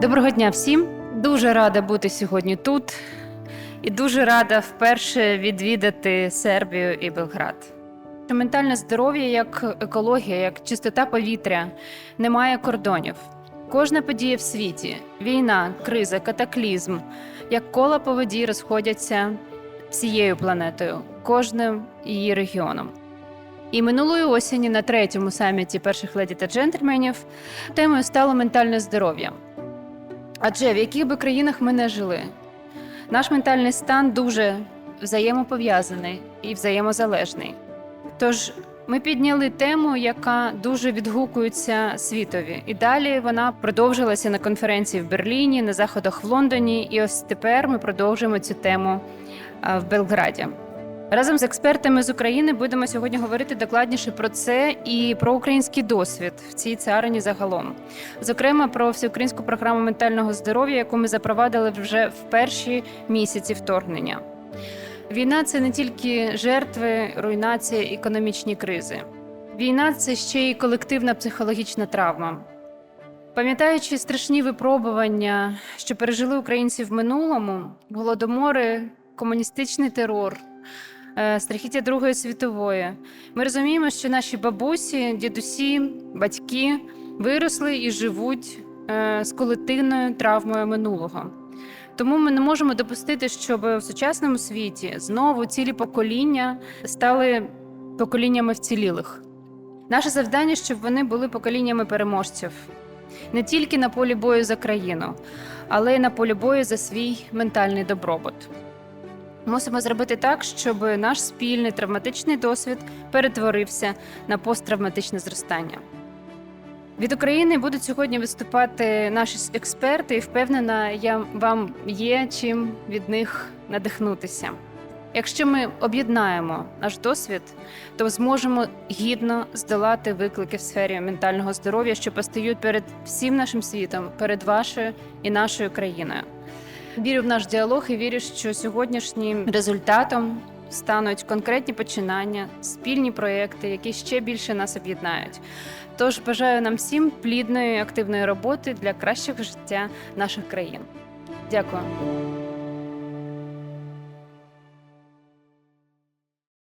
Доброго дня всім. Дуже рада бути сьогодні тут і дуже рада вперше відвідати Сербію і Белград. Ментальне здоров'я як екологія, як чистота повітря не має кордонів. Кожна подія в світі війна, криза, катаклізм, як кола по воді розходяться всією планетою, кожним її регіоном. І минулої осені на третьому саміті перших леді та джентльменів темою стало ментальне здоров'я. Адже в яких би країнах ми не жили, наш ментальний стан дуже взаємопов'язаний і взаємозалежний. Тож ми підняли тему, яка дуже відгукується світові, і далі вона продовжилася на конференції в Берліні, на заходах в Лондоні. І ось тепер ми продовжуємо цю тему в Белграді. Разом з експертами з України будемо сьогодні говорити докладніше про це і про український досвід в цій царині загалом. Зокрема, про всеукраїнську програму ментального здоров'я, яку ми запровадили вже в перші місяці вторгнення. Війна це не тільки жертви, руйнація, економічні кризи. Війна це ще й колективна психологічна травма. Пам'ятаючи страшні випробування, що пережили українці в минулому, голодомори, комуністичний терор, страхіття Другої світової, ми розуміємо, що наші бабусі, дідусі, батьки виросли і живуть е, з колективною травмою минулого. Тому ми не можемо допустити, щоб в сучасному світі знову цілі покоління стали поколіннями вцілілих. Наше завдання, щоб вони були поколіннями переможців не тільки на полі бою за країну, але й на полі бою за свій ментальний добробут. Мусимо зробити так, щоб наш спільний травматичний досвід перетворився на посттравматичне зростання. Від України будуть сьогодні виступати наші експерти, і впевнена, я вам є чим від них надихнутися. Якщо ми об'єднаємо наш досвід, то зможемо гідно здолати виклики в сфері ментального здоров'я, що постають перед всім нашим світом, перед вашою і нашою країною. Вірю в наш діалог і вірю, що сьогоднішнім результатом стануть конкретні починання, спільні проекти, які ще більше нас об'єднають. Тож бажаю нам всім плідної, активної роботи для кращого життя наших країн. Дякую.